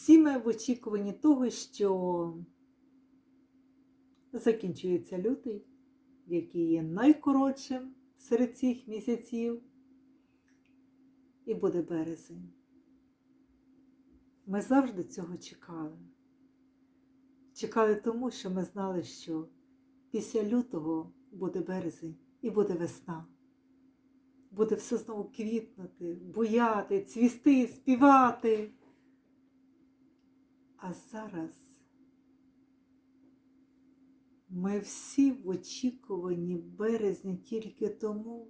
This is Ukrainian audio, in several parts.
Всі ми в очікуванні того, що закінчується лютий, який є найкоротшим серед цих місяців, і буде березень. Ми завжди цього чекали. Чекали тому, що ми знали, що після лютого буде березень і буде весна. Буде все знову квітнути, буяти, цвісти, співати. А зараз ми всі в очікуванні березня тільки тому,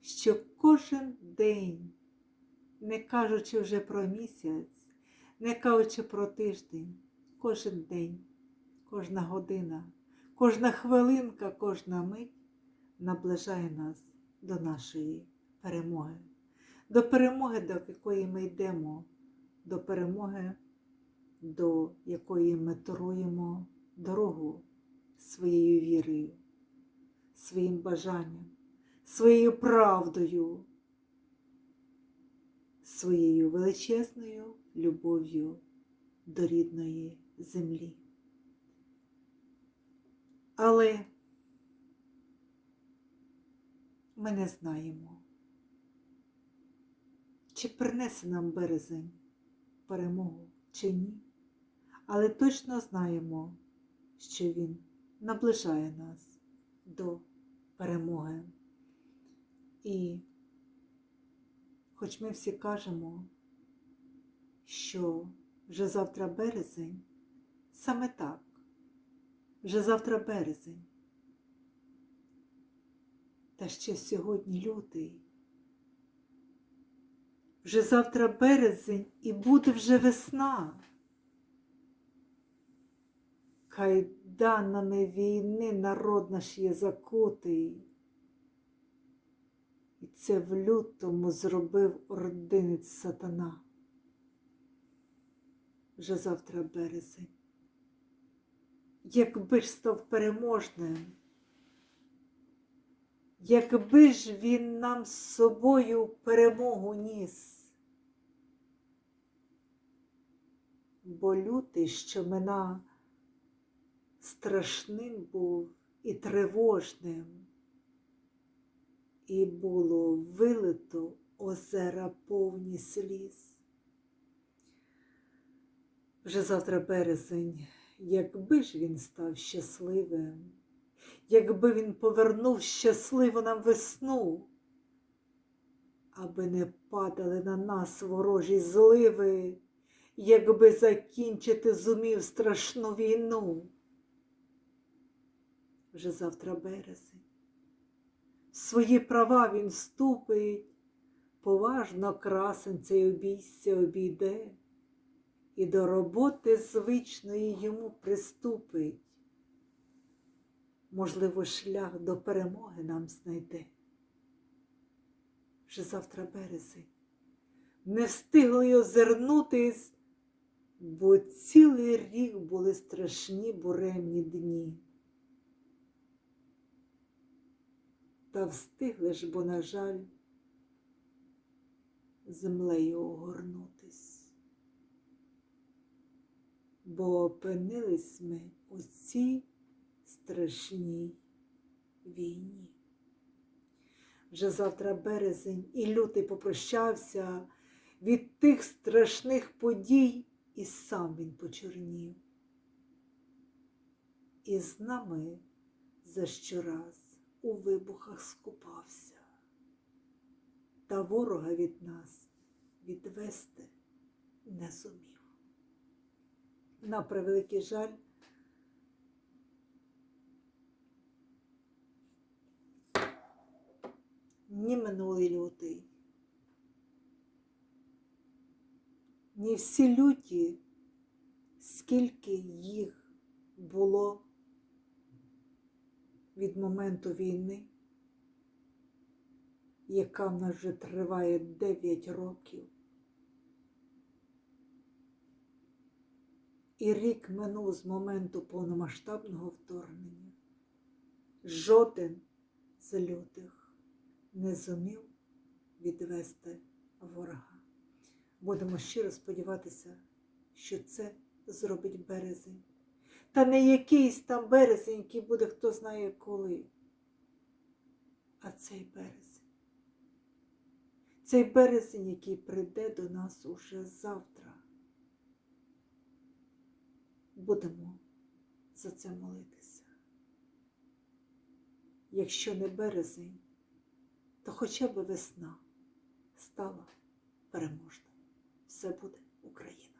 що кожен день, не кажучи вже про місяць, не кажучи про тиждень, кожен день, кожна година, кожна хвилинка, кожна мить наближає нас до нашої перемоги, до перемоги, до якої ми йдемо, до перемоги, до якої ми торуємо дорогу своєю вірою, своїм бажанням, своєю правдою, своєю величезною любов'ю до рідної землі. Але ми не знаємо, чи принесе нам березень перемогу чи ні, але точно знаємо, що він наближає нас до перемоги. І хоч ми всі кажемо, що вже завтра березень, саме так, вже завтра березень. Та ще сьогодні лютий. Вже завтра березень і буде вже весна. Кайданами війни народ наш є закутий. І це в лютому зробив ординець сатана. Вже завтра березень. Якби ж став переможним. Якби ж він нам з собою перемогу ніс, бо лютий, що мина, страшним був і тривожним, і було вилито озера повні сліз. Вже завтра березень, якби ж він став щасливим якби він повернув щасливо нам весну, аби не падали на нас ворожі зливи, якби закінчити зумів страшну війну. Вже завтра березень. Свої права він ступить, поважно красень цей обійся обійде, і до роботи звичної йому приступить можливо, шлях до перемоги нам знайде. Вже завтра березень. Не встигли озирнутись, бо цілий рік були страшні буремні дні. Та встигли ж, бо, на жаль, землею огорнутись, бо опинились ми у цій страшній війні. Вже завтра березень і лютий попрощався від тих страшних подій, і сам він почорнів. І з нами за щораз у вибухах скупався, та ворога від нас відвести не зумів. На превеликий жаль. ні минулий лютий, ні всі люті, скільки їх було від моменту війни, яка в нас вже триває 9 років. І рік минув з моменту повномасштабного вторгнення. Жоден з лютих не зумів відвести ворога. Будемо щиро сподіватися, що це зробить березень. Та не якийсь там березень, який буде хто знає коли. А цей березень. Цей березень, який прийде до нас уже завтра. Будемо за це молитися. Якщо не березень, то хоча б весна стала переможною. Все буде Україна.